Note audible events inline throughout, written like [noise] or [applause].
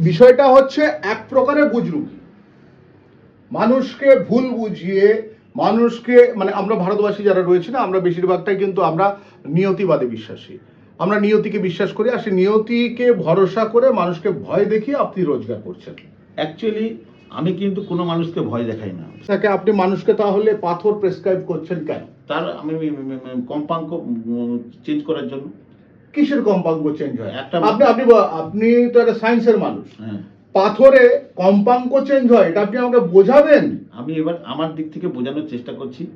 বিষয়টা হচ্ছে এক প্রকারে বুজরুকি। মানুষকে ভুল বুঝিয়ে মানুষকে মানে আমরা ভারতবাসী যারা রয়েছে না আমরা বেশিরভাগটাই কিন্তু আমরা নিয়তিবাদে বিশ্বাসী। আমরা নিয়তিকে বিশ্বাস করি আর সেই নিয়তিকে ভরসা করে মানুষকে ভয় দেখিয়ে আপনি রোজগার করছেন। অ্যাকচুয়ালি আমি কিন্তু কোনো মানুষকে ভয় দেখাই না। তাকে আপনি মানুষকে তাহলে পাথর প্রেসক্রাইব করছেন কেন? তার আমি কম্পাঙ্ক চেঞ্জ করার জন্য। কিসের কম্পাঙ্ক চেঞ্জ হয়? একটা- আপনি আপনি আপনি তো একটা সায়েন্সের মানুষ। হ্যাঁ। পাথরে কম্পাঙ্ক চেঞ্জ হয় এটা আপনি আমাকে বোঝাবেন? আমি এবার আমার দিক থেকে বোঝানোর চেষ্টা করছি।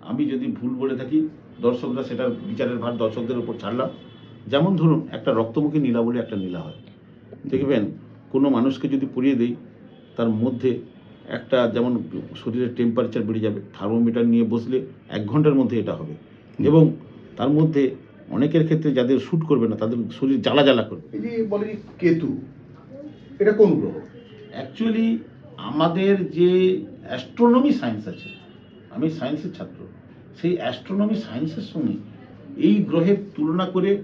আমি যদি ভুল বলে থাকি দর্শকরা সেটার বিচারের ভার দর্শকদের উপর ছাড়লাম। যেমন ধরুন একটা রক্তমুখী নীলা বলে একটা নীলা হয়। দেখবেন কোনো মানুষকে যদি পুড়িয়ে দেই তার মধ্যে একটা যেমন শরীরের টেম্পারেচার বেড়ে যাবে থার্মোমিটার নিয়ে বসলে এক ঘণ্টার মধ্যে এটা হবে। এবং তার মধ্যে অনেকের ক্ষেত্রে যাদের শ্যুট করবে না তাদের শরীর জ্বালা জ্বালা করবে। এই যে বলে কেতু এটা কোন গ্রহ? অ্যাকচুয়ালি আমাদের যে অ্যাস্ট্রোনমি সায়েন্স আছে আমি সায়েন্সের ছাত্র সেই অ্যাস্ট্রোনমি সায়েন্সের সঙ্গে এই গ্রহের তুলনা করে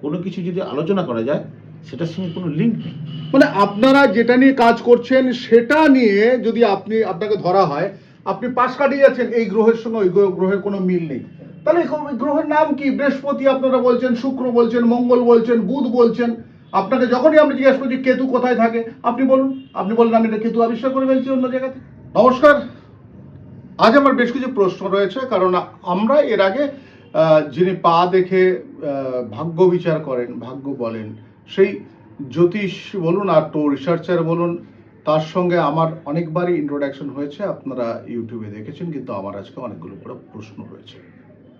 কোনো কিছু যদি আলোচনা করা যায় সেটার সঙ্গে কোনো লিঙ্ক নেই। মানে আপনারা যেটা নিয়ে কাজ করছেন সেটা নিয়ে যদি আপনি আপনাকে ধরা হয় আপনি পাশ কাটিয়ে যাচ্ছেন এই গ্রহের সঙ্গে ওই গ্রহ- গ্রহের কোনো মিল নেই। তাহলে গ্রহের নাম কি? বৃহস্পতি আপনারা বলছেন, শুক্র বলছেন, মঙ্গল বলছেন, বুধ বলছেন। আপনাকে যখনই আমি জিজ্ঞাসা করছি, কেতু কোথায় থাকে? আপনি বলুন। আপনি বললেন আমি এটা কেতু আবিষ্কার করে ফেলছি অন্য জায়গাতে নমস্কার। আজ আমার বেশ কিছু প্রশ্ন রয়েছে, কারণ আমরা এর আগে যিনি পা দেখে ভাগ্য বিচার করেন, ভাগ্য বলেন, সেই জ্যোতিষ বলুন আর তো রিসার্চার বলুন, তার সঙ্গে আমার অনেকবারই ইন্ট্রোডাকশন হয়েছে। আপনারা ইউটিউবে দেখেছেন, কিন্তু আমার আজকে অনেকগুলো বড় প্রশ্ন রয়েছে।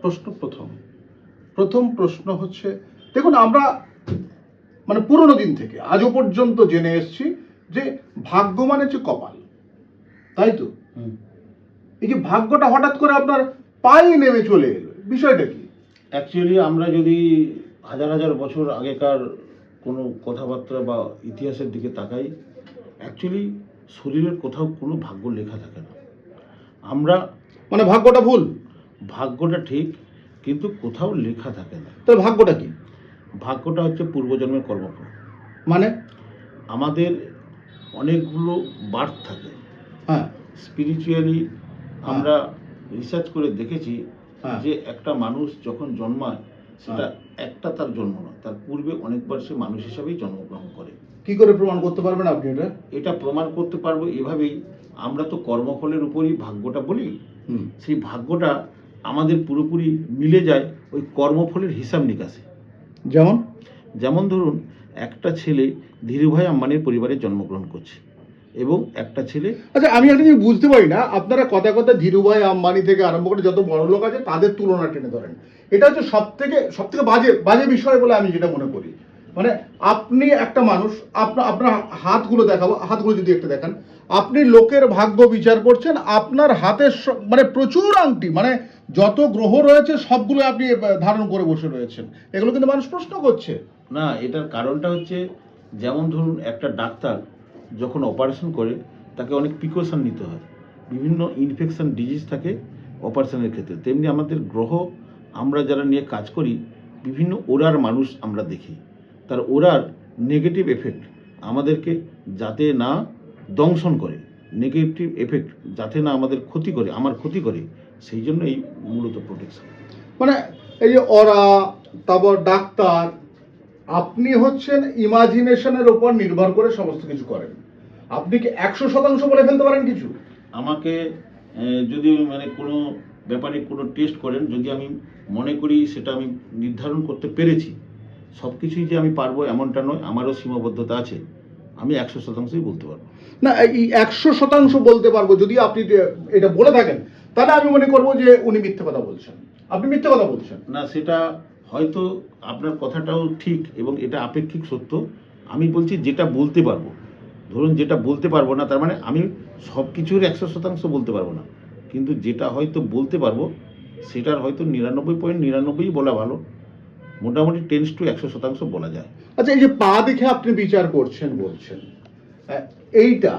প্রশ্ন প্রথম। প্রথম প্রশ্ন হচ্ছে দেখুন আমরা মানে পুরনো দিন থেকে আজও পর্যন্ত জেনে এসেছি যে ভাগ্য মানে হচ্ছে কপাল। তাই তো? এই যে ভাগ্যটা হঠাৎ করে আপনার পায়ে নেমে চলে এলো বিষয়টা কি? অ্যাকচুয়ালি আমরা যদি হাজার হাজার বছর আগেকার কোনো কথাবার্তা বা ইতিহাসের দিকে তাকাই অ্যাকচুয়ালি শরীরের কোথাও কোনো ভাগ্য লেখা থাকে না। আমরা মানে ভাগ্যটা ভুল? ভাগ্যটা ঠিক কিন্তু কোথাও লেখা থাকে না। তাহলে ভাগ্যটা কি? ভাগ্যটা হচ্ছে পূর্বজন্মের কর্মফল। মানে? আমাদের অনেকগুলো বার্থ থাকে। হ্যাঁ। স্পিরিচুয়ালি আমরা রিসার্চ করে দেখেছি হ্যাঁ। যে একটা মানুষ যখন জন্মায় সেটা একটা তার জন্ম না তার পূর্বে অনেকবার সে মানুষ হিসাবেই জন্মগ্রহণ করে। কি করে প্রমাণ করতে পারবেন আপনি এটা? এটা প্রমাণ করতে পারব এভাবেই। আমরা তো কর্মফলের উপরই ভাগ্যটা বলি। হুম। সেই ভাগ্যটা আমাদের পুরোপুরি মিলে যায় ওই কর্মফলের হিসাব নিকাশে। যেমন? যেমন ধরুন একটা ছেলে ধীরুভাই আম্বানির পরিবারে জন্মগ্রহণ করছে এবং একটা ছেলে আচ্ছা আমি একটা জিনিস বুঝতে পারি না আপনারা কথা কথা ধীরুভাই আম্বানি থেকে আরম্ভ করে যত বড় লোক আছে তাদের তুলনা টেনে ধরেন। এটা হচ্ছে সব থেকে সব থেকে বাজে বাজে বিষয় বলে আমি যেটা মনে করি। মানে আপনি একটা মানুষ আপনার আপনার হাতগুলো দেখাবো হাতগুলো যদি একটা দেখান আপনি লোকের ভাগ্য বিচার করছেন, আপনার হাতের স- মানে প্রচুর আংটি মানে যত গ্রহ রয়েছে সবগুলো আপনি ধারণ করে বসে রয়েছেন। এগুলো কিন্তু মানুষ প্রশ্ন করছে। না, এটার কারণটা হচ্ছে যেমন ধরুন একটা ডাক্তার যখন অপারেশন করে, তাকে অনেক প্রিকশন নিতে হয়। বিভিন্ন ইনফেকশন ডিজিজ থাকে অপারেশনের ক্ষেত্রে। তেমনি আমাদের গ্রহ, আমরা যারা নিয়ে কাজ করি, বিভিন্ন ওরার মানুষ আমরা দেখি। তার ওরার নেগেটিভ এফেক্ট আমাদেরকে যাতে না দংশন করে নেগেটিভ এফেক্ট যাতে না আমাদের ক্ষতি করে আমার ক্ষতি করে সেই জন্য এই মূলত প্রোটেকশন মানে এই যে ওরা তারপর ডাক্তার আপনি হচ্ছেন ইমাজিনেশনের উপর নির্ভর করে সমস্ত কিছু করেন। আপনি কি একশো শতাংশ বলে ফেলতে পারেন কিছু? আমাকে যদি মানে কোনো ব্যাপারে কোনো টেস্ট করেন যদি আমি মনে করি সেটা আমি নির্ধারণ করতে পেরেছি সব কিছুই যে আমি পারব এমনটা নয় আমারও সীমাবদ্ধতা আছে। আমি একশো শতাংশই বলতে পারব। না এই একশো শতাংশ বলতে পারব যদি আপনি এটা বলে থাকেন তাহলে আমি মনে করব যে উনি মিথ্যে কথা বলছেন। আপনি মিথ্যে কথা বলছেন। না সেটা হয়তো আপনার কথাটাও ঠিক এবং এটা আপেক্ষিক সত্য। আমি বলছি যেটা বলতে পারব। ধরুন যেটা বলতে পারব না তার মানে আমি সব কিছুর একশো শতাংশ বলতে পারব না। কিন্তু যেটা হয়তো বলতে পারব সেটার হয়তো নিরানব্বই পয়েন্ট নিরানব্বই বলা ভালো। মোটামুটি টেন্স টু একশো শতাংশ বলা যায়। আচ্ছা এই যে পা দেখে আপনি বিচার করছেন বলছেন এইটা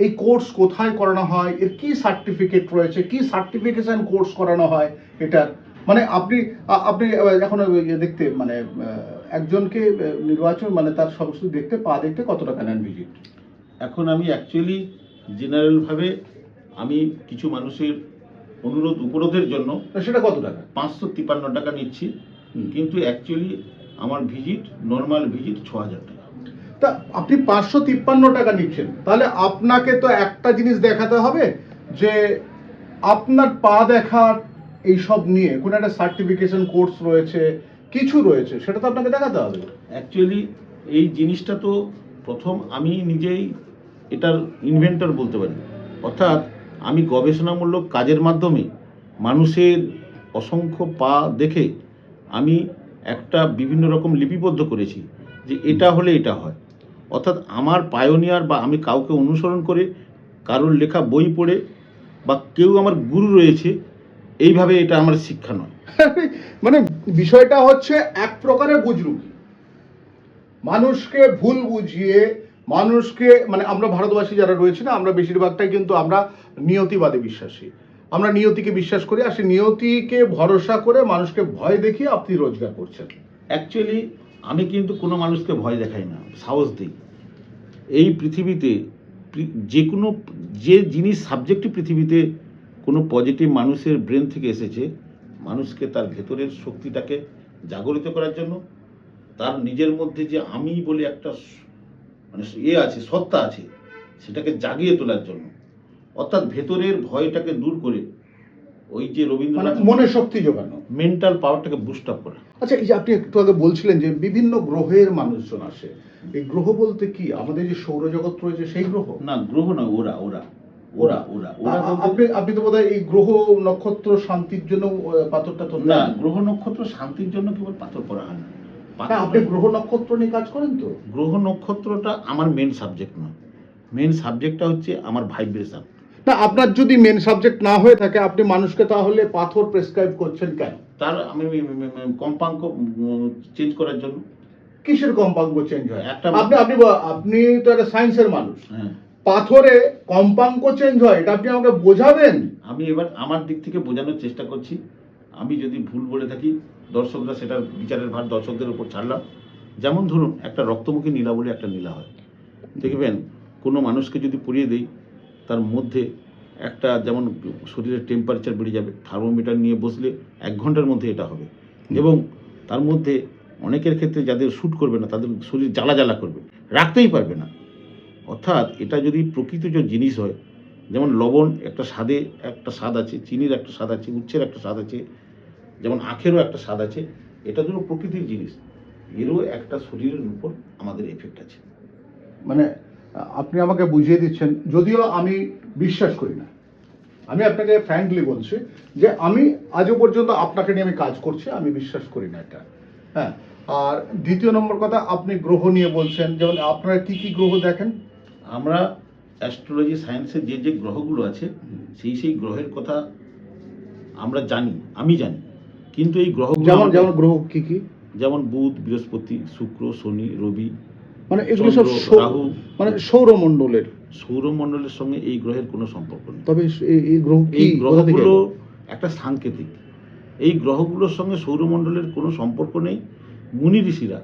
এই কোর্স কোথায় করানো হয় এর কি সার্টিফিকেট রয়েছে কি সার্টিফিকেশন কোর্স করানো হয় এটা মানে আপনি আপনি এখন ইয়ে দেখতে মানে একজনকে নির্বাচন মানে তার সমস্ত দেখতে পা দেখতে কত টাকা নেন ভিজিট এখন আমি অ্যাকচুয়ালি জেনারেলভাবে আমি কিছু মানুষের অনুরোধ উপরোধের জন্য সেটা কত টাকা? পাঁচশো তিপ্পান্ন টাকা নিচ্ছি। কিন্তু অ্যাকচুয়ালি আমার ভিজিট নর্মাল ভিজিট ছ হাজার টাকা। তা আপনি পাঁচশো তিপ্পান্ন টাকা নিচ্ছেন। তাহলে আপনাকে তো একটা জিনিস দেখাতে হবে যে আপনার পা দেখার এইসব নিয়ে কোনো একটা সার্টিফিকেশন কোর্স রয়েছে কিছু রয়েছে সেটা তো আপনাকে দেখাতে হবে। অ্যাকচুয়ালি এই জিনিসটা তো প্রথম আমি নিজেই এটার ইনভেন্টর বলতে পারি। অর্থাৎ আমি গবেষণামূলক কাজের মাধ্যমে মানুষের অসংখ্য পা দেখে আমি একটা বিভিন্ন রকম লিপিবদ্ধ করেছি যে এটা হলে এটা হয়। অর্থাৎ আমার পায়োনিয়ার বা আমি কাউকে অনুসরণ করে কারোর লেখা বই পড়ে বা কেউ আমার গুরু রয়েছে, এইভাবে এটা আমার শিক্ষা নয়। [laughs] মানে বিষয়টা হচ্ছে এক প্রকারে বুজরুকি। মানুষকে ভুল বুঝিয়ে, মানুষকে মানে আমরা ভারতবাসী যারা রয়েছে না, আমরা বেশিরভাগটাই কিন্তু আমরা নিয়তিবাদে বিশ্বাসী। আমরা নিয়তিকে বিশ্বাস করি আর সেই নিয়তিকে ভরসা করে মানুষকে ভয় দেখিয়ে আপনি রোজগার করছেন। অ্যাকচুয়ালি আমি কিন্তু কোনো মানুষকে ভয় দেখাই না, সাহস দিই। এই পৃথিবীতে যে কোনো, যে জিনিস সাবজেক্টই পৃথিবীতে কোনো পজিটিভ মানুষের ব্রেন থেকে এসেছে, মানুষকে তার ভেতরের শক্তিটাকে জাগরিত করার জন্য, তার নিজের মধ্যে যে আমি বলে একটা মানে ইয়ে আছে, সত্তা আছে, সেটাকে জাগিয়ে তোলার জন্য। অর্থাৎ ভেতরের ভয়টাকে দূর করে ওই যে মানে রবীন্দ্রনাথ মনে শক্তি জোগানো মেন্টাল পাওয়ারটাকে বুস্ট আপ করা। আচ্ছা এই যে আপনি একটু আগে বলছিলেন যে বিভিন্ন গ্রহের মানুষজন আসে। এই গ্রহ বলতে কি? আমাদের যে সৌরজগৎ রয়েছে সেই গ্রহ? না গ্রহ না ওরা ওরা। ওরা ওরা ওরা আপনি আপনি তো বোধহয় এই গ্রহ নক্ষত্র শান্তির জন্য পাথরটা তো না গ্রহ নক্ষত্র শান্তির জন্য কেবল পাথর পড়া হয় না। আপনি গ্রহ নক্ষত্র নিয়ে কাজ করেন তো? গ্রহ নক্ষত্রটা আমার মেন সাবজেক্ট নয়। মেন সাবজেক্টটা হচ্ছে আমার ভাইব্রেশন। না আপনার যদি মেন সাবজেক্ট না হয়ে থাকে আপনি মানুষকে তাহলে পাথর প্রেসক্রাইব করছেন কেন? তার আমি কম্পাঙ্ক চেঞ্জ করার জন্য। কিসের কম্পাঙ্ক চেঞ্জ হয়? একটা- আপনি আপনি আপনি তো একটা সায়েন্সের মানুষ। হ্যাঁ। পাথরে কম্পাঙ্ক চেঞ্জ হয় এটা আপনি আমাকে বোঝাবেন? আমি এবার আমার দিক থেকে বোঝানোর চেষ্টা করছি। আমি যদি ভুল বলে থাকি দর্শকরা সেটার বিচারের ভার দর্শকদের উপর ছাড়লাম। যেমন ধরুন একটা রক্তমুখী নীলা বলে একটা নীলা হয়। দেখবেন কোনো মানুষকে যদি পুড়িয়ে দেই তার মধ্যে একটা যেমন শরীরের টেম্পারেচার বেড়ে যাবে থার্মোমিটার নিয়ে বসলে এক ঘণ্টার মধ্যে এটা হবে। এবং তার মধ্যে অনেকের ক্ষেত্রে যাদের শ্যুট করবে না তাদের শরীর জ্বালা জ্বালা করবে রাখতেই পারবে না। অর্থাৎ এটা যদি প্রকৃত যে জিনিস হয় যেমন লবণ একটা স্বাদে একটা স্বাদ আছে চিনির একটা স্বাদ আছে উচ্ছের একটা স্বাদ আছে যেমন আখেরও একটা স্বাদ আছে এটা দুটো প্রকৃতির জিনিস। এরও একটা শরীরের উপর আমাদের এফেক্ট আছে। মানে আপনি আমাকে বুঝিয়ে দিচ্ছেন যদিও আমি বিশ্বাস করি না। আমি আপনাকে ফ্র্যাঙ্কলি বলছি যে আমি আজও পর্যন্ত আপনাকে নিয়ে আমি কাজ করছি আমি বিশ্বাস করি না এটা। হ্যাঁ আর দ্বিতীয় নম্বর কথা আপনি গ্রহ নিয়ে বলছেন যেমন আপনারা কি কি গ্রহ দেখেন? আমরা অ্যাস্ট্রোলজি সায়েন্সে যে যে গ্রহগুলো আছে সেই সেই গ্রহের কথা আমরা জানি আমি জানি। কিন্তু এই গ্রহ যেমন যেমন গ্রহ কি কি? যেমন বুধ বৃহস্পতি শুক্র শনি রবি মানে এগুলো সব মানে সৌরমণ্ডলের। সৌরমণ্ডলের সঙ্গে এই গ্রহের কোনো সম্পর্ক নেই। তবে এই- এই গ্রহ এই গ্রহগুলো একটা সাংকেতিক। এই গ্রহগুলোর সঙ্গে সৌরমণ্ডলের কোনো সম্পর্ক নেই। মুনি ঋষিরা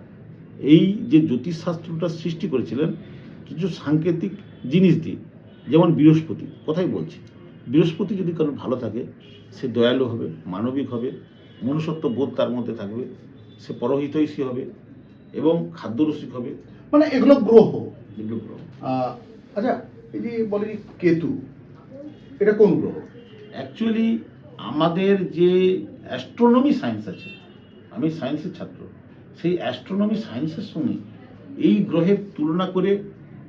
এই যে জ্যোতিষশাস্ত্রটা সৃষ্টি করেছিলেন কিছু সাংকেতিক জিনিস দিয়ে যেমন বৃহস্পতি কথাই বলছি। বৃহস্পতি যদি কারোর ভালো থাকে সে দয়ালু হবে মানবিক হবে মনুষ্যত্ব বোধ তার মধ্যে থাকবে সে পরহিতৈষী হবে এবং খাদ্যরসিক হবে। মানে এগুলো গ্রহ। গ্রহ। আচ্ছা এই যে বলে কেতু এটা কোন গ্রহ? অ্যাকচুয়ালি আমাদের যে অ্যাস্ট্রোনমি সায়েন্স আছে আমি সায়েন্সের ছাত্র সেই অ্যাস্ট্রোনমি সায়েন্সের সঙ্গে এই গ্রহের তুলনা করে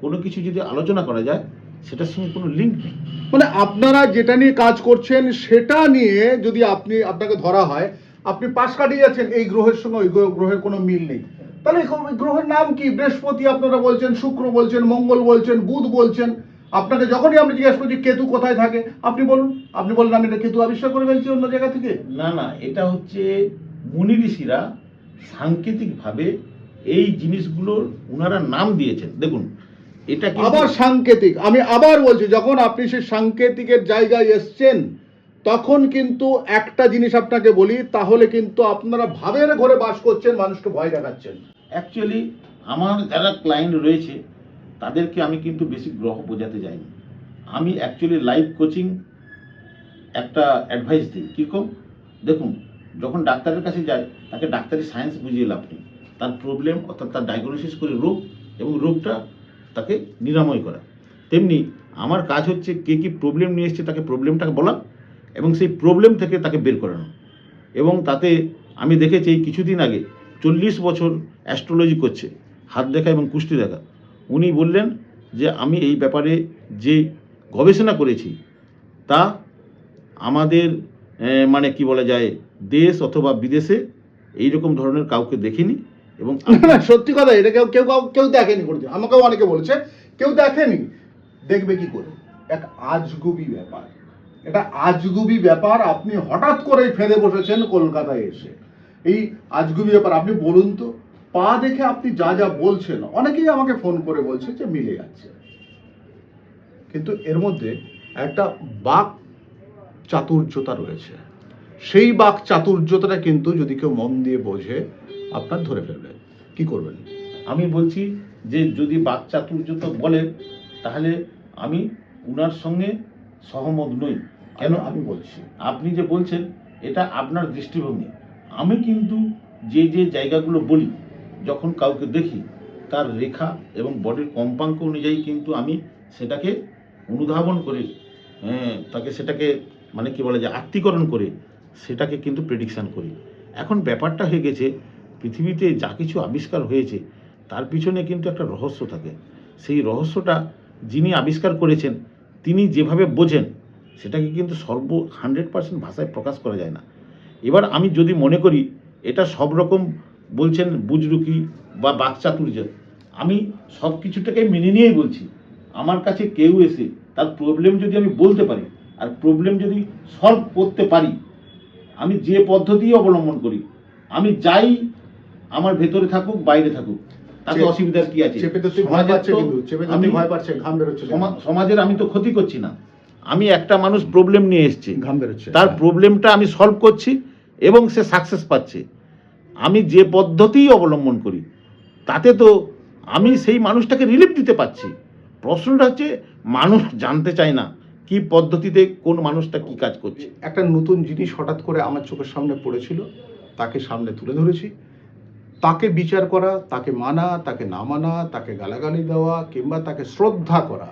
কোনো কিছু যদি আলোচনা করা যায় সেটার সঙ্গে কোনো লিঙ্ক নেই। মানে আপনারা যেটা নিয়ে কাজ করছেন সেটা নিয়ে যদি আপনি আপনাকে ধরা হয় আপনি পাশ কাটিয়ে যাচ্ছেন এই গ্রহের সঙ্গে ওই গ্রহ- গ্রহের কোনো মিল নেই। তাহলে গ্রহের নাম কি? বৃহস্পতি আপনারা বলছেন শুক্র বলছেন মঙ্গল বলছেন বুধ বলছেন। আপনাকে যখনই আমি জিজ্ঞাসা করছি কেতু কোথায় থাকে আপনি বলুন। আপনি বললেন আমি এটা কেতু আবিষ্কার করে ফেলছি অন্য জায়গা থেকে। না না এটা হচ্ছে মুনি ঋষিরা সাংকেতিকভাবে এই জিনিসগুলোর ওনারা নাম দিয়েছেন। দেখুন এটা আবার সাংকেতিক। আমি আবার বলছি যখন আপনি সেই সাংকেতিকের জায়গায় এসছেন তখন কিন্তু একটা জিনিস আপনাকে বলি, তাহলে কিন্তু আপনারা ভাবের ঘরে বাস করছেন, মানুষকে ভয় দেখাচ্ছেন। অ্যাকচুয়ালি আমার যারা ক্লায়েন্ট রয়েছে, তাদেরকে আমি কিন্তু বেশি গ্রহ বোঝাতে যাইনি। আমি অ্যাকচুয়ালি লাইভ কোচিং একটা অ্যাডভাইস দিই। কীরকম? দেখুন, যখন ডাক্তারের কাছে যায় তাকে ডাক্তারি সায়েন্স বুঝিয়ে লাভ নেই। তার প্রবলেম অর্থাৎ তার ডায়াগনোসিস করে রোগ এবং রোগটা তাকে নিরাময় করা। তেমনি আমার কাজ হচ্ছে কে কী প্রবলেম নিয়ে এসছে তাকে প্রবলেমটাকে বলা। এবং সেই প্রবলেম থেকে তাকে বের করানো। এবং তাতে আমি দেখেছি কিছুদিন আগে চল্লিশ বছর অ্যাস্ট্রোলজি করছে, হাত দেখা এবং কুষ্টি দেখা। উনি বললেন যে, আমি এই ব্যাপারে যে গবেষণা করেছি, তা আমাদের মানে কি বলা যায়, দেশ অথবা বিদেশে এই রকম ধরনের কাউকে দেখিনি এবং [laughs] সত্যি কথা, এটা কেউ কেউ, কাউ- দেখেনি কোনোদিন। আমাকেও অনেকে বলেছে, কেউ দেখেনি। দেখবে কি করে? এক আজগুবি ব্যাপার। এটা আজগুবি ব্যাপার, আপনি হঠাৎ করে ফেলে বসেছেন কলকাতায় এসে। এই আজগুবি ব্যাপার, আপনি বলুন তো, পা দেখে আপনি যা যা বলছেন, অনেকেই আমাকে ফোন করে বলছে যে মিলে যাচ্ছে। কিন্তু এর মধ্যে একটা বাক চাতুর্যতা রয়েছে। সেই বাক চাতুর্যতাটা কিন্তু যদি কেউ মন দিয়ে বোঝে, আপনার ধরে ফেলবে। কি করবেন? আমি বলছি যে যদি বাচ্চা চাতুর্যতা বলেন তাহলে আমি উনার সঙ্গে সহমত নই। কেন আমি বলছি? আপনি যে বলছেন এটা আপনার দৃষ্টিভঙ্গি। আমি কিন্তু যে যে জায়গাগুলো বলি যখন কাউকে দেখি তার রেখা এবং বডির কম্পাঙ্ক অনুযায়ী কিন্তু আমি সেটাকে অনুধাবন করে হ্যাঁ, তাকে সেটাকে মানে কি বলে যে আত্মীকরণ করে সেটাকে কিন্তু প্রেডিকশান করি। এখন ব্যাপারটা হয়ে গেছে পৃথিবীতে যা কিছু আবিষ্কার হয়েছে তার পিছনে কিন্তু একটা রহস্য থাকে। সেই রহস্যটা যিনি আবিষ্কার করেছেন তিনি যেভাবে বোঝেন, সেটাকে কিন্তু সর্ব হান্ড্রেড পার্সেন্ট ভাষায় প্রকাশ করা যায় না। এবার আমি যদি মনে করি, এটা সব রকম বলছেন বুজরুকি বা বাকচাতুর্য আমি সব কিছুটাকে মেনে নিয়েই বলছি। আমার কাছে কেউ এসে তার প্রবলেম যদি আমি বলতে পারি, আর প্রবলেম যদি সলভ করতে পারি, আমি যে পদ্ধতি অবলম্বন করি, আমি যাই আমার ভেতরে থাকুক, বাইরে থাকুক তাতে অসুবিধার কি আছে? সমাজের আমি তুই ভয় পাচ্ছে ঘাম বেরোচ্ছে সমাজের আমি তো ক্ষতি করছি না। আমি একটা মানুষ প্রবলেম নিয়ে এসেছি। ঘাম বেরোচ্ছে তার প্রবলেমটা আমি সলভ করছি এবং সে সাকসেস পাচ্ছে। আমি যে পদ্ধতি অবলম্বন করি তাতে তো আমি সেই মানুষটাকে রিলিফ দিতে পারছি। প্রশ্নটা হচ্ছে মানুষ জানতে চায় না কি পদ্ধতিতে কোন মানুষটা কি কাজ করছে। একটা নতুন জিনিস হঠাৎ করে আমার চোখের সামনে পড়েছিল তাকে সামনে তুলে ধরেছি। তাকে বিচার করা, তাকে মানা, তাকে না মানা, তাকে গালাগালি দেওয়া কিংবা তাকে শ্রদ্ধা করা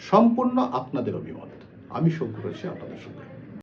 সম্পূর্ণ আপনাদের অভিমত। আমি শোক আছি আপনাদের সঙ্গে।